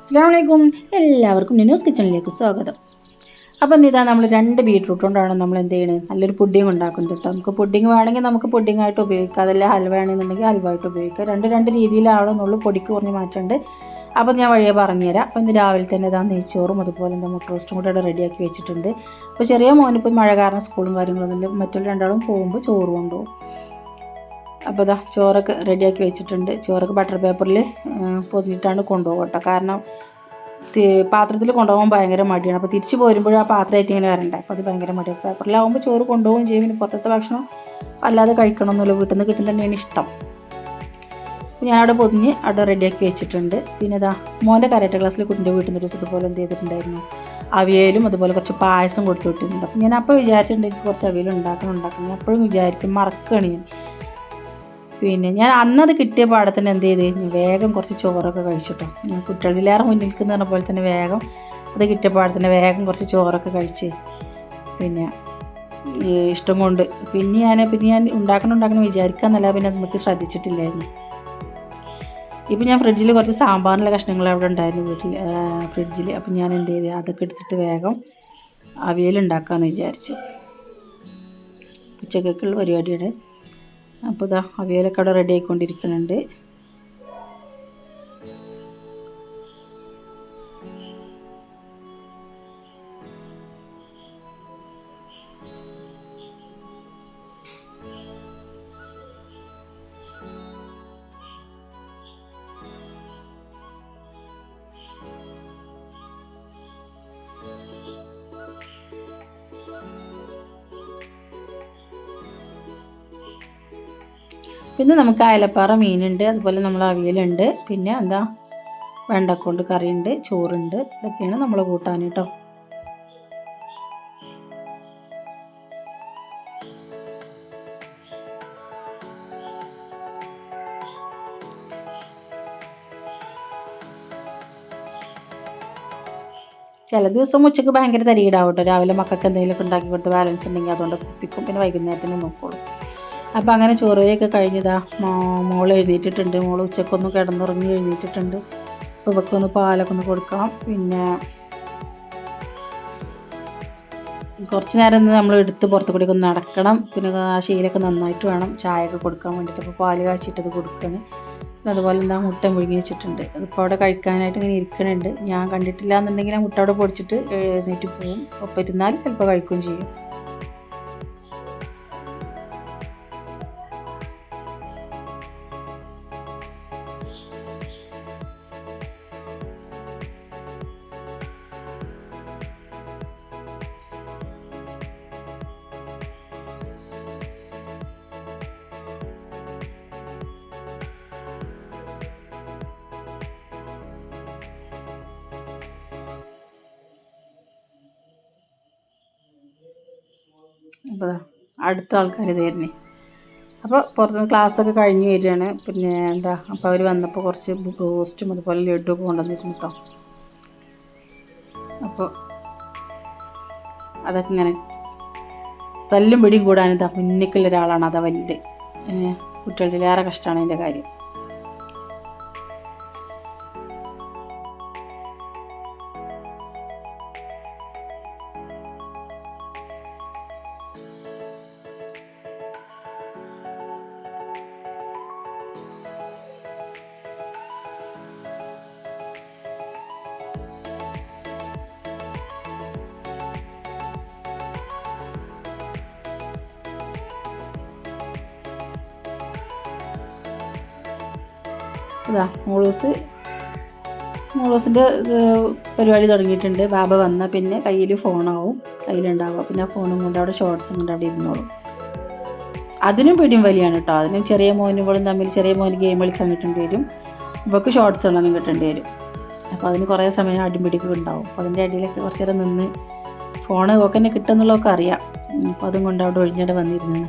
അസ്സാം എല്ലാവർക്കും ന്യൂസ് കിച്ചണിലേക്ക് സ്വാഗതം. അപ്പം ഇതാ നമ്മൾ രണ്ട് ബീട്രൂട്ട് കൊണ്ടാണ് നമ്മൾ എന്ത് ചെയ്യണത്? നല്ലൊരു പുഡിങ് ഉണ്ടാക്കുന്നത് കേട്ടോ. നമുക്ക് പുഡിങ് വേണമെങ്കിൽ നമുക്ക് പുഡിങ് ആയിട്ട് ഉപയോഗിക്കാം. അതല്ല ഹൽവ ആണെന്നുണ്ടെങ്കിൽ ഹൽവ ആയിട്ട് ഉപയോഗിക്കാം. രണ്ട് രണ്ട് രീതിയിലാണെന്നുള്ളൂ പൊടിക്ക് കുറഞ്ഞ് മാറ്റമുണ്ട് അപ്പം ഞാൻ വഴിയെ പറഞ്ഞുതരാം. അപ്പം ഇന്ന് രാവിലെ തന്നെ ഇതാ നെയ്ച്ചോറും അതുപോലെ എന്താ മുട്ട റോസ്റ്റും കൂടെ അവിടെ റെഡിയാക്കി വെച്ചിട്ടുണ്ട്. അപ്പോൾ ചെറിയ മോനിപ്പോൾ മഴ കാരണം സ്കൂളും കാര്യങ്ങളൊന്നുമില്ല മറ്റുള്ള രണ്ടാളും പോകുമ്പോൾ ചോറ് കൊണ്ടുപോകും. അപ്പോൾ ഇതാ ചോറൊക്കെ റെഡിയാക്കി വെച്ചിട്ടുണ്ട്. ചോറൊക്കെ ബട്ടർ പേപ്പറിൽ പൊതിഞ്ഞിട്ടാണ് കൊണ്ടുപോകുക കേട്ടോ കാരണം പാത്രത്തിൽ കൊണ്ടുപോകാൻ ഭയങ്കര മടിയാണ്. അപ്പോൾ തിരിച്ചു പോരുമ്പോഴും ആ പാത്രമായിട്ട് ഇങ്ങനെ വരണ്ടേ? അപ്പോൾ അത് ഭയങ്കര മടിയാണ് പേപ്പറിലാവുമ്പോൾ ചോറ് കൊണ്ടുപോകുകയും ചെയ്യും. പിന്നെ പുറത്തത്തെ ഭക്ഷണം അല്ലാതെ കഴിക്കണമെന്നില്ല വീട്ടിൽ നിന്ന് കിട്ടുന്ന തന്നെയാണ് ഇഷ്ടം. അപ്പോൾ ഞാനവിടെ പൊതിഞ്ഞ് അവിടെ റെഡിയാക്കി വെച്ചിട്ടുണ്ട്. പിന്നെ ഇതാ മോന്റെ കരാട്ട ക്ലാസ്സിൽ കുട്ടിന്റെ വീട്ടിൽ നിന്ന് ഒരു ഇതുപോലെ എന്ത് ചെയ്തിട്ടുണ്ടായിരുന്നു? അവിയലും അതുപോലെ കുറച്ച് പായസം കൊടുത്തു വിട്ടിട്ടുണ്ട്. അപ്പം ഞാൻ അപ്പോൾ വിചാരിച്ചിട്ടുണ്ടെങ്കിൽ കുറച്ച് അവിയൽ ഉണ്ടാക്കണം ഉണ്ടാക്കണം. ഞാൻ എപ്പോഴും വിചാരിക്കും മറക്കുകയാണ് ഞാൻ. പിന്നെ ഞാൻ അന്നത് കിട്ടിയ പാടത്തിന് എന്ത് ചെയ്ത്? വേഗം കുറച്ച് ചോറൊക്കെ കഴിച്ചിട്ടോ. ഞാൻ കുട്ടികളിലേറെ മുന്നിൽ പറഞ്ഞ പോലെ തന്നെ വേഗം അത് കിട്ടിയ പാടത്തിന് വേഗം കുറച്ച് ചോറൊക്കെ കഴിച്ച് പിന്നെ ഇഷ്ടം കൊണ്ട് പിന്നെ ഞാൻ പിന്നെ ഞാൻ ഉണ്ടാക്കണം ഉണ്ടാക്കണം വിചാരിക്കാന്നല്ല പിന്നെ നമുക്ക് ശ്രദ്ധിച്ചിട്ടില്ലായിരുന്നു. ഇപ്പം ഞാൻ ഫ്രിഡ്ജിൽ കുറച്ച് സാമ്പാറിന്റെ കഷ്ണങ്ങൾ അവിടെ ഉണ്ടായിരുന്നു വീട്ടിൽ ഫ്രിഡ്ജിൽ അപ്പം ഞാൻ എന്ത് ചെയ്തു? അതൊക്കെ എടുത്തിട്ട് വേഗം അവിയൽ ഉണ്ടാക്കാമെന്ന് വിചാരിച്ചു. ഉച്ചക്കൊക്കെയുള്ള പരിപാടിയുടെ അപ്പോൾ ഇതാ അവിയലൊക്കെ അവിടെ റെഡി ആയിക്കൊണ്ടിരിക്കുന്നുണ്ട്. പിന്നെ നമുക്ക് അയലപ്പാറ മീനുണ്ട് അതുപോലെ നമ്മൾ അവിയലുണ്ട്. പിന്നെ എന്താ വെണ്ടക്കൊണ്ട് കറിയുണ്ട് ചോറുണ്ട്. ഇതൊക്കെയാണ് നമ്മൾ കൂട്ടാൻ കേട്ടോ. ചില ദിവസം ഉച്ചയ്ക്ക് ഭയങ്കര തരിയിടാവും കേട്ടോ. രാവിലെ മക്കൾക്ക് എന്തെങ്കിലുമൊക്കെ ഉണ്ടാക്കി കൊടുത്ത് ബാലൻസ് ഉണ്ടെങ്കിൽ അതുകൊണ്ട് കുപ്പിക്കും പിന്നെ വൈകുന്നേരത്തിന് നോക്കുള്ളൂ. അപ്പോൾ അങ്ങനെ ചോറുകയൊക്കെ കഴിഞ്ഞതാ. മോൾ എഴുന്നേറ്റിട്ടുണ്ട്. മോൾ ഉച്ചക്കൊന്ന് കിടന്നുറങ്ങി എഴുന്നേറ്റിട്ടുണ്ട്. അപ്പോൾ ഇവക്കൊന്ന് പാലൊക്കെ ഒന്ന് കൊടുക്കാം പിന്നെ കുറച്ച് നേരം നമ്മൾ എടുത്ത് പുറത്തു കൂടി ഒന്ന് നടക്കണം. പിന്നെ ആ ശീലൊക്കെ നന്നായിട്ട് വേണം. ചായയൊക്കെ കൊടുക്കാൻ വേണ്ടിയിട്ട്. അപ്പോൾ പാൽ അത് കൊടുക്കണം. അതുപോലെ എന്താ മുട്ട മുഴുങ്ങി വെച്ചിട്ടുണ്ട്. അതിപ്പോൾ അവിടെ കഴിക്കാനായിട്ട് ഇങ്ങനെ ഇരിക്കണുണ്ട്. ഞാൻ കണ്ടിട്ടില്ല എന്നുണ്ടെങ്കിൽ ആ മുട്ട അവിടെ പൊടിച്ചിട്ട് എഴുന്നേറ്റ് പോവും. ഒപ്പം ഇരുന്നാൽ ചിലപ്പോൾ കഴിക്കുകയും ചെയ്യും. അപ്പോൾ അടുത്ത ആൾക്കാർ തരുന്നേ അപ്പോൾ പുറത്തുനിന്ന് ക്ലാസ്സൊക്കെ കഴിഞ്ഞ് വരികയാണ്. പിന്നെ എന്താ അപ്പോൾ അവർ വന്നപ്പോൾ കുറച്ച് ബൂസ്റ്റും അതുപോലെ ലഡുവൊക്കെ കൊണ്ടുവന്നിരുന്നു കേട്ടോ അപ്പോൾ അതൊക്കെ ഇങ്ങനെ തല്ലും പിടിയും കൂടാനിതാ മുന്നിക്കുള്ള ഒരാളാണ്. അതാ വലുത്. കുട്ടികളിലേറെ കഷ്ടമാണ് അതിന്റെ കാര്യം. ഇതാ മൂളൂസ്. മൂളൂസിന്റെ പരിപാടി തുടങ്ങിയിട്ടുണ്ട്. ബാബ വന്നാൽ പിന്നെ കയ്യിൽ ഫോണാവും. കയ്യിലുണ്ടാവുക. പിന്നെ ആ ഫോണും കൊണ്ട് അവിടെ ഷോർട്സും കൊണ്ട് അവിടെ ഇരുന്നോളും. അതിനും പിടിയും വലിയാണ് കേട്ടോ അതിനും ചെറിയ മോനും ഇവളും തമ്മിൽ ചെറിയ മോന് ഗെയിം കളിക്കാൻ കിട്ടേണ്ടി വരും. ഇവൾക്ക് ഷോർട്സ് ഉള്ളതും കിട്ടേണ്ടി വരും. അപ്പോൾ അതിന് കുറേ സമയം അടിപിടിക്കുക ഉണ്ടാവും. അപ്പോൾ അതിന്റെ അടിയിലൊക്കെ കുറച്ച് നേരം നിന്ന് ഫോൺ ഒക്കെ തന്നെ അറിയാം. അപ്പോൾ അതും കൊണ്ട് അവിടെ ഒഴിഞ്ഞിട്ട് വന്നിരുന്നു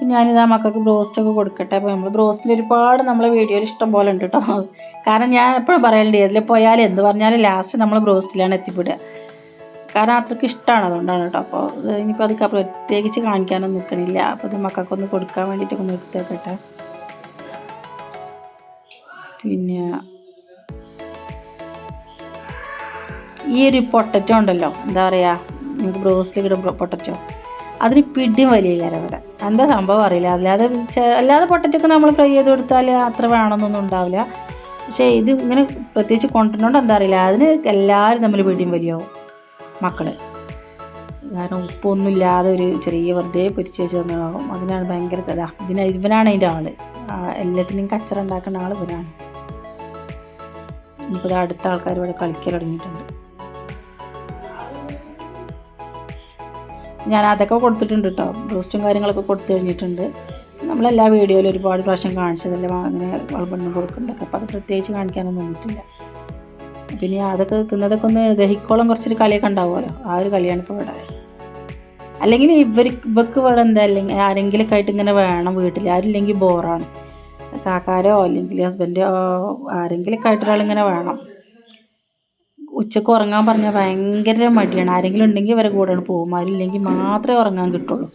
അപ്പം ഞാനിതാ മക്കൾക്ക് ബ്രോസ്റ്റൊക്കെ കൊടുക്കട്ടെ. അപ്പോൾ നമ്മൾ ബ്രോസ്റ്റിൽ ഒരുപാട് നമ്മളെ വീഡിയോയിൽ ഇഷ്ടം പോലെ ഉണ്ട് കേട്ടോ കാരണം ഞാൻ എപ്പോഴും പറയലുണ്ട് ഇതിൽ പോയാൽ എന്ത് പറഞ്ഞാലും ലാസ്റ്റ് നമ്മൾ ബ്രോസ്റ്റിലാണ് എത്തിപ്പെടുക. കാരണം അത്രയ്ക്ക് ഇഷ്ടമാണ് അതുകൊണ്ടാണ് കേട്ടോ അപ്പോൾ ഇനിയിപ്പോൾ അതൊക്കെ പ്രത്യേകിച്ച് കാണിക്കാനൊന്നും നിൽക്കണില്ല അപ്പോൾ ഇത് മക്കൾക്കൊന്ന് കൊടുക്കാൻ വേണ്ടിയിട്ടൊക്കെ ഒന്ന് എടുത്തേക്കട്ടെ പിന്നെ ഈ ഒരു പൊട്ടറ്റോ ഉണ്ടല്ലോ എന്താ പറയുക നിങ്ങൾക്ക് ബ്രോസ്റ്റിൽ കിട്ടും പൊട്ടറ്റോ? അതിന് പിടി വലിയ കാരം ഇവിടെ എന്താ സംഭവം അറിയില്ല. അല്ലാതെ അല്ലാതെ പൊട്ടറ്റൊക്കെ നമ്മൾ ഫ്രൈ ചെയ്ത് കൊടുത്താൽ അത്ര വേണമെന്നൊന്നും ഉണ്ടാവില്ല. പക്ഷേ ഇത് ഇങ്ങനെ പ്രത്യേകിച്ച് കൊണ്ടുവരുന്നോണ്ട് എന്താ അറിയില്ല. അതിന് എല്ലാവരും തമ്മിൽ പിടിയും വലിയാവും മക്കൾ. കാരണം ഉപ്പൊന്നും ഇല്ലാതെ ഒരു ചെറിയ വെറുതെ പൊരിച്ച് വെച്ച് തന്നതാകും അതിനാണ് ഭയങ്കര തല ഇതിന് ഇവനാണ് അതിന്റെ ആൾ. ആ, എല്ലാത്തിനും കച്ചറ ഉണ്ടാക്കുന്ന ആൾ ഇവനാണ്. ഇപ്പോൾ അടുത്ത ആൾക്കാർ ഇവിടെ കളിക്കാൻ തുടങ്ങിയിട്ടുണ്ട്. ഞാൻ അതൊക്കെ കൊടുത്തിട്ടുണ്ട് കേട്ടോ ബ്രോസ്റ്റും കാര്യങ്ങളൊക്കെ കൊടുത്തു കഴിഞ്ഞിട്ടുണ്ട്. നമ്മളെല്ലാ വീഡിയോയിലും ഒരുപാട് പ്രാവശ്യം കാണിച്ചതല്ലേ? അങ്ങനെ വളപ്പെണ്ണം കൊടുക്കുന്നുണ്ടൊക്കെ അപ്പോൾ അത് പ്രത്യേകിച്ച് കാണിക്കാനൊന്നും നിന്നിട്ടില്ല പിന്നെ അതൊക്കെ തിന്നതൊക്കെ ഒന്ന് ദഹിക്കോളം കുറച്ചൊരു കളിയൊക്കെ ഉണ്ടാവുമല്ലോ? ആ ഒരു കളിയാണ് ഇപ്പോൾ ഇവിടെ. അല്ലെങ്കിൽ ഇവർ ഇവർക്ക് ഇവിടെ എന്താ? അല്ലെങ്കിൽ ആരെങ്കിലുമൊക്കെ ആയിട്ട് ഇങ്ങനെ വേണം വീട്ടിൽ ആരില്ലെങ്കിൽ ബോറാണ്. കാക്കാരോ അല്ലെങ്കിൽ ഹസ്ബൻഡോ ആരെങ്കിലുമൊക്കെ ആയിട്ട് ആയിട്ടൊരാളിങ്ങനെ വേണം. ഉച്ചയ്ക്ക് ഉറങ്ങാൻ പറഞ്ഞാൽ ഭയങ്കര മടിയാണ്. ആരെങ്കിലും ഉണ്ടെങ്കിൽ ഇവരെ കൂടെയാണ് പോകും. ആരില്ലെങ്കിൽ മാത്രമേ ഉറങ്ങാൻ കിട്ടുള്ളൂ.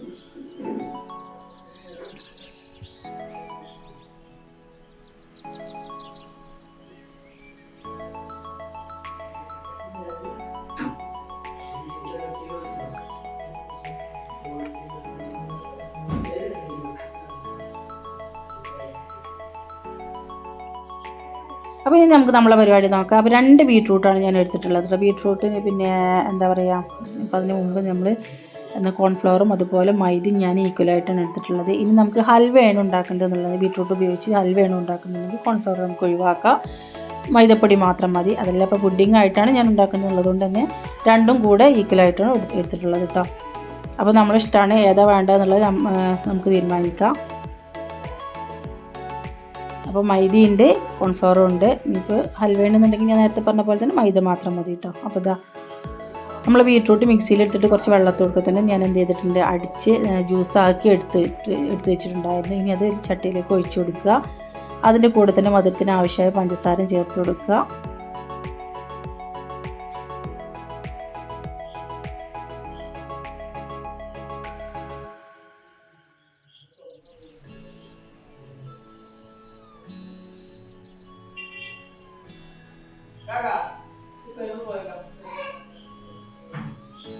അപ്പോൾ ഇനി നമുക്ക് നമ്മളെ പരിപാടി നോക്കാം. അപ്പോൾ രണ്ട് ബീട്രൂട്ടാണ് ഞാൻ എടുത്തിട്ടുള്ളത് കേട്ടോ ബീട്രൂട്ടിന് പിന്നെ എന്താ പറയുക അപ്പോൾ അതിന് മുമ്പ് നമ്മൾ എന്നാൽ കോൺഫ്ലവറും അതുപോലെ മൈദയും ഞാൻ ഈക്വലായിട്ടാണ് എടുത്തിട്ടുള്ളത്. ഇനി നമുക്ക് ഹൽവയാണ് ഉണ്ടാക്കേണ്ടത് എന്നുള്ളത് ബീട്രൂട്ട് ഉപയോഗിച്ച് ഹൽവയാണ് ഉണ്ടാക്കുന്നുണ്ടെങ്കിൽ കോൺഫ്ലവർ നമുക്ക് ഒഴിവാക്കാം. മൈദപ്പൊടി മാത്രം മതി. അതല്ല ഇപ്പോൾ പുഡിംഗ് ആയിട്ടാണ് ഞാൻ ഉണ്ടാക്കുന്നത് ഉള്ളതുകൊണ്ട് തന്നെ രണ്ടും കൂടെ ഈക്വലായിട്ടാണ് എടുത്ത് എടുത്തിട്ടുള്ളത് കേട്ടോ അപ്പോൾ നമ്മളിഷ്ടമാണ് ഏതാ വേണ്ടതെന്നുള്ളത് നമുക്ക് തീരുമാനിക്കാം. അപ്പോൾ മൈദയുണ്ട് കോൺഫ്ലവറും ഉണ്ട്. ഇനിയിപ്പോൾ ഹൽവേണെന്നുണ്ടെങ്കിൽ ഞാൻ നേരത്തെ പറഞ്ഞ പോലെ തന്നെ മൈദ മാത്രം മതി കേട്ടോ അപ്പോൾ ഇതാ നമ്മൾ ബീട്രൂട്ട് മിക്സിയിൽ എടുത്തിട്ട് കുറച്ച് വെള്ളത്തോടൊക്കെ തന്നെ ഞാൻ എന്ത് ചെയ്തിട്ടുണ്ട്? അടിച്ച് ജ്യൂസാക്കി എടുത്ത് എടുത്ത് വെച്ചിട്ടുണ്ടായിരുന്നു. ഇനി അത് ചട്ടിയിലേക്ക് ഒഴിച്ചു കൊടുക്കുക. അതിന്റെ കൂടെ തന്നെ മധുരത്തിന് ആവശ്യമായ പഞ്ചസാരയും ചേർത്ത് കൊടുക്കുക.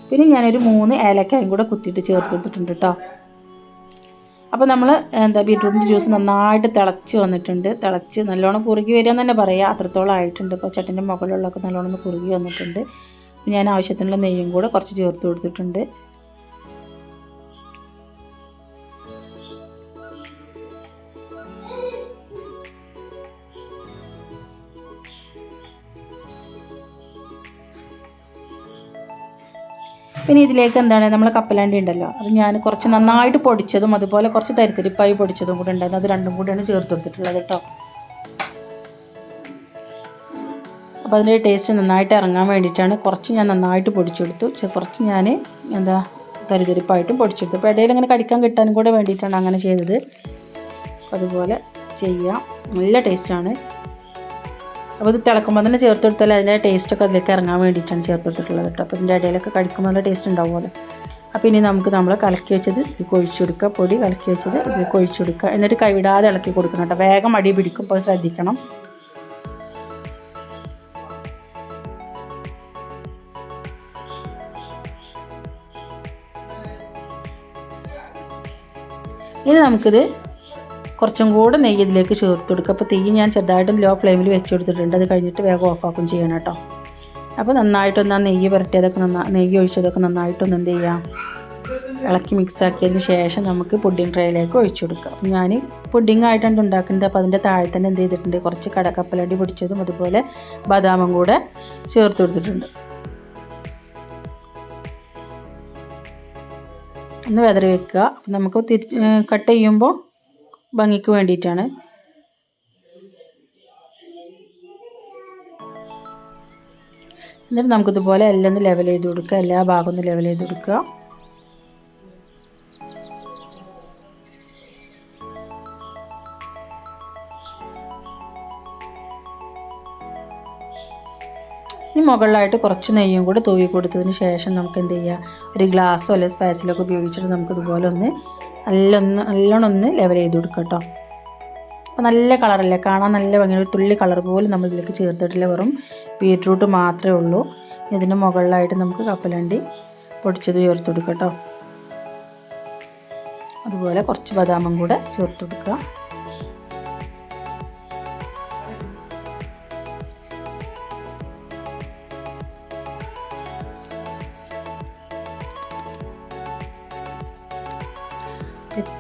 പിന്നെ ഞാനൊരു മൂന്ന് ഏലക്കായും കൂടെ കുത്തിയിട്ട് ചേർത്ത് കൊടുത്തിട്ടുണ്ട് കേട്ടോ അപ്പോൾ നമ്മൾ എന്താ ബീട്രൂട്ടിന്റെ ജ്യൂസ് നന്നായിട്ട് തിളച്ച് വന്നിട്ടുണ്ട്. തിളച്ച് നല്ലോണം കുറുകി വരിക എന്ന് തന്നെ പറയാം. അത്രത്തോളം ആയിട്ടുണ്ട്. ഇപ്പോൾ ചട്ടിന്റെ മുകളിലുള്ളൊക്കെ നല്ലോണം ഒന്ന് കുറുകി വന്നിട്ടുണ്ട്. ഞാൻ ആവശ്യത്തിനുള്ള നെയ്യും കൂടെ കുറച്ച് ചേർത്ത് കൊടുത്തിട്ടുണ്ട്. പിന്നെ ഇതിലേക്ക് എന്താണ് നമ്മൾ കപ്പലണ്ടി ഉണ്ടല്ലോ. അത് ഞാൻ കുറച്ച് നന്നായിട്ട് പൊടിച്ചതും അതുപോലെ കുറച്ച് തരിത്തരിപ്പായി പൊടിച്ചതും കൂടെ ഉണ്ടായിരുന്നു. അത് രണ്ടും കൂടിയാണ് ചേർത്ത് കൊടുത്തിട്ടുള്ളത് കേട്ടോ അപ്പോൾ അതിന്റെ ടേസ്റ്റ് നന്നായിട്ട് ഇറങ്ങാൻ വേണ്ടിയിട്ടാണ് കുറച്ച് ഞാൻ നന്നായിട്ട് പൊടിച്ചെടുത്തു കുറച്ച് ഞാൻ എന്താ തരിതരിപ്പായിട്ടും പൊടിച്ചെടുത്തു അപ്പോൾ ഇടയിൽ ഇങ്ങനെ കടിക്കാൻ കിട്ടാനും കൂടെ വേണ്ടിയിട്ടാണ് അങ്ങനെ ചെയ്തത്. അതുപോലെ ചെയ്യാം. നല്ല ടേസ്റ്റാണ് അപ്പോൾ ഇത് തിളക്കുമ്പോൾ തന്നെ ചേർത്ത് കൊടുത്താൽ അതിന്റെ ടേസ്റ്റൊക്കെ അതിലേക്ക് ഇറങ്ങാൻ വേണ്ടിയിട്ടാണ് ചേർത്ത് കൊടുത്തിട്ടുള്ളത് കേട്ടോ. അപ്പോൾ ഇതിന്റെ ഇടയിലൊക്കെ കടിക്കുമ്പോൾ നല്ല ടേസ്റ്റ് ഉണ്ടാവുമല്ലോ അപ്പോൾ ഇനി നമുക്ക് നമ്മൾ കലക്കി വെച്ചത് ഈ കൊഴിച്ചു കൊടുക്കുക. പൊടി കലക്കി വെച്ചത് ഇത് കൊഴിച്ചു കൊടുക്കുക. എന്നിട്ട് കൈവിടാതെ ഇളക്കി കൊടുക്കണം കേട്ടോ. വേഗം അടി പിടിക്കും അപ്പോൾ ശ്രദ്ധിക്കണം. ഇനി നമുക്കിത് കുറച്ചും കൂടെ നെയ്യ് ഇതിലേക്ക് ചേർത്ത് കൊടുക്കുക. അപ്പോൾ തീ ഞാൻ ചെറുതായിട്ട് ലോ ഫ്ലെയിമിൽ വെച്ച് കൊടുത്തിട്ടുണ്ട്. അത് കഴിഞ്ഞിട്ട് വേഗം ഓഫാക്കും ചെയ്യണം കേട്ടോ. അപ്പോൾ നന്നായിട്ടൊന്ന് ആ നെയ്യ് പുരട്ടിയതൊക്കെ നന്നാ നെയ്യ് ഒഴിച്ചതൊക്കെ നന്നായിട്ടൊന്ന് എന്ത് ചെയ്യാം? ഇളക്കി മിക്സ് ആക്കിയതിന് ശേഷം നമുക്ക് പുഡിംഗ് ട്രേയിലേക്ക് ഒഴിച്ചു കൊടുക്കാം ഞാൻ പുഡിംഗ് ആയിട്ടാണ് ഉണ്ടാക്കുന്നത്. അപ്പോൾ അതിന്റെ താഴെ തന്നെ എന്ത് ചെയ്തിട്ടുണ്ട്? കുറച്ച് കടക്കപ്പലടി പൊടിച്ചതും അതുപോലെ ബദാമും കൂടെ ചേർത്ത് കൊടുത്തിട്ടുണ്ട്. ഒന്ന് വെതറി വെക്കുക. നമുക്ക് തിരി കട്ട് ചെയ്യുമ്പോൾ ഭംഗിക്ക് വേണ്ടിയിട്ടാണ്. എന്നിട്ട് നമുക്കിതുപോലെ എല്ലാം ഒന്ന് ലെവൽ ചെയ്ത് കൊടുക്കുക. എല്ലാ ഭാഗം ഒന്ന് ലെവൽ ചെയ്ത് കൊടുക്കുക. ഇനി മുകളിലായിട്ട് കുറച്ച് നെയ്യും കൂടെ തൂവി കൊടുത്തതിന് ശേഷം നമുക്ക് എന്ത് ചെയ്യുക ഒരു ഗ്ലാസ്സോ അല്ലെങ്കിൽ സ്പാച്ചിലൊക്കെ ഉപയോഗിച്ചിട്ട് നമുക്കിതുപോലെ ഒന്ന് നല്ലൊന്ന് നല്ലോണം ഒന്ന് ലെവൽ ചെയ്ത് കൊടുക്കാം കേട്ടോ അപ്പോൾ നല്ല കളറല്ലേ കാണാൻ നല്ല ഭംഗി ഒരു തുള്ളി കളർ പോലും നമ്മൾ ഇതിലേക്ക് ചേർത്തിട്ടില്ല. വെറും ബീറ്റ്റൂട്ട് മാത്രമേ ഉള്ളൂ. ഇതിന് മുകളിലായിട്ട് നമുക്ക് കപ്പലണ്ടി പൊടിച്ചത് ചേർത്ത് കൊടുക്കാം കേട്ടോ അതുപോലെ കുറച്ച് ബദാമും കൂടെ ചേർത്ത് കൊടുക്കുക.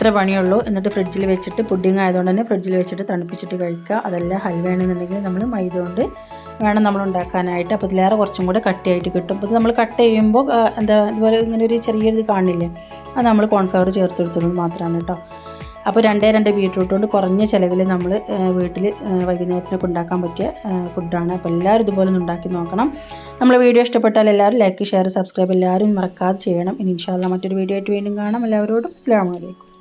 ഇത്ര പണിയുള്ളൂ. എന്നിട്ട് ഫ്രിഡ്ജിൽ വെച്ചിട്ട് പുഡിങ് ആയതുകൊണ്ട് തന്നെ ഫ്രിഡ്ജിൽ വെച്ചിട്ട് തണുപ്പിച്ചിട്ട് കഴിക്കുക. അതല്ല ഹൽവയാണെന്നുണ്ടെങ്കിൽ നമ്മൾ മൈദ കൊണ്ട് വേണം നമ്മൾ ഉണ്ടാക്കാനായിട്ട്. അപ്പോൾ ഇതിലേറെ കുറച്ചും കൂടെ കട്ടിയായിട്ട് കിട്ടും. അപ്പോൾ ഇത് നമ്മൾ കട്ട് ചെയ്യുമ്പോൾ എന്താ ഇതുപോലെ ഇങ്ങനെ ഒരു ചെറിയൊരു ഇത് കാണില്ലേ? അത് നമ്മൾ കോൺഫ്ലവർ ചേർത്ത് കൊടുത്തത് മാത്രമാണ് കേട്ടോ. അപ്പോൾ രണ്ടേ രണ്ട് ബീട്രൂട്ട് കൊണ്ട് കുറഞ്ഞ ചിലവിൽ നമ്മൾ വീട്ടിൽ വൈകുന്നേരത്തിനൊക്കെ ഉണ്ടാക്കാൻ പറ്റിയ ഫുഡാണ് അപ്പോൾ എല്ലാവരും ഇതുപോലെ ഒന്ന് ഉണ്ടാക്കി നോക്കണം. നമ്മൾ വീഡിയോ ഇഷ്ടപ്പെട്ടാൽ എല്ലാവരും ലൈക്ക് ഷെയർ സബ്സ്ക്രൈബ് എല്ലാവരും മറക്കാതെ ചെയ്യണം. ഇനി ഇൻഷാല്ല മറ്റൊരു വീഡിയോ ആയിട്ട് വീണ്ടും കാണാം. എല്ലാവരോടും അസ്സാം വലൈക്കും